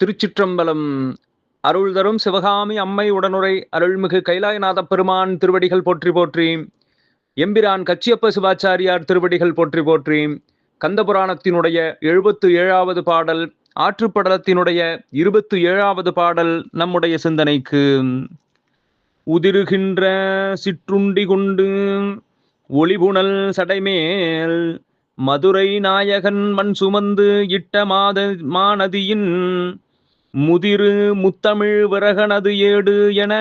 திருச்சிற்றம்பலம். அருள் தரும் சிவகாமி அம்மை உடனுரை அருள்மிகு கைலாயநாத பெருமான் திருவடிகள் போற்றி போற்றி. எம்பிரான் கச்சியப்ப சிவாச்சாரியார் திருவடிகள் போற்றி போற்றி. கந்தபுராணத்தினுடைய எழுபத்து ஏழாவது பாடல் ஆற்றுப்படலத்தினுடைய இருபத்து ஏழாவது பாடல் நம்முடைய சிந்தனைக்கு. உதிருகின்ற சிற்றுண்டி கொண்டு ஒளிபுணல் சடைமேல் மதுரை நாயகன் மண் சுமந்து இட்ட மாத மாநதியின் முதிரு முத்தமிழ் விறகனது ஏடு என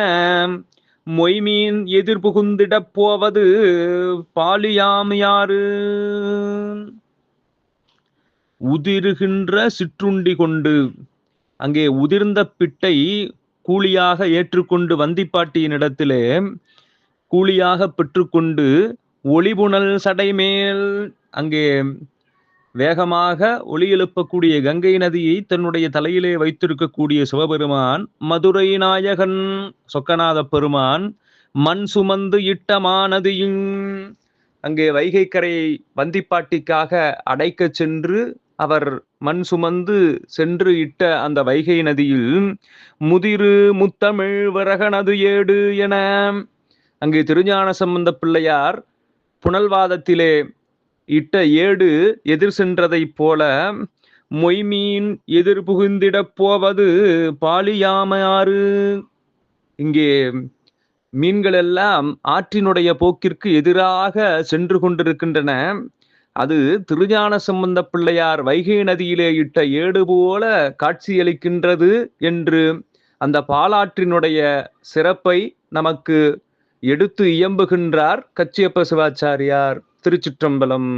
மொய்மீன் எதிர்புகுந்திடப் போவது பாலியாம் யாரு? உதிருகின்ற சிற்றுண்டி கொண்டு. அங்கே உதிர்ந்த பிட்டை கூலியாக ஏற்றுக்கொண்டு வந்திப்பாட்டியின் இடத்திலே கூலியாக பெற்றுக்கொண்டு ஒளிபுணல் சடைமேல் அங்கே வேகமாக ஒளி எழுப்பக்கூடிய கங்கை நதியை தன்னுடைய தலையிலே வைத்திருக்கக்கூடிய சிவபெருமான் மதுரை நாயகன் சொக்கநாத பெருமான் மண் சுமந்து இட்ட மாநதியும் அங்கே வைகை கரையை வந்திப்பாட்டிக்காக அடைக்க சென்று அவர் மண் சுமந்து சென்று இட்ட அந்த வைகை நதியில் முதிரு முத்தமிழ் விறகனது ஏடு என அங்கே திருஞான சம்பந்த பிள்ளையார் புனல்வாதத்திலே இட்ட ஏடு எதிர் சென்றதைப் போல மொய்மீன் எதிர் புகுந்திடப் போவது பாலியாமையாறு. இங்கே மீன்கள் எல்லாம் ஆற்றினுடைய போக்கிற்கு எதிராக சென்று கொண்டிருக்கின்றன. அது திருஞான சம்பந்த பிள்ளையார் வைகை நதியிலே இட்ட ஏடு போல காட்சியளிக்கின்றது என்று அந்த பாலாற்றினுடைய சிறப்பை நமக்கு எடுத்து இயம்புகின்றார் கச்சியப்ப சிவாச்சாரியார். திருச்சிற்றம்பலம்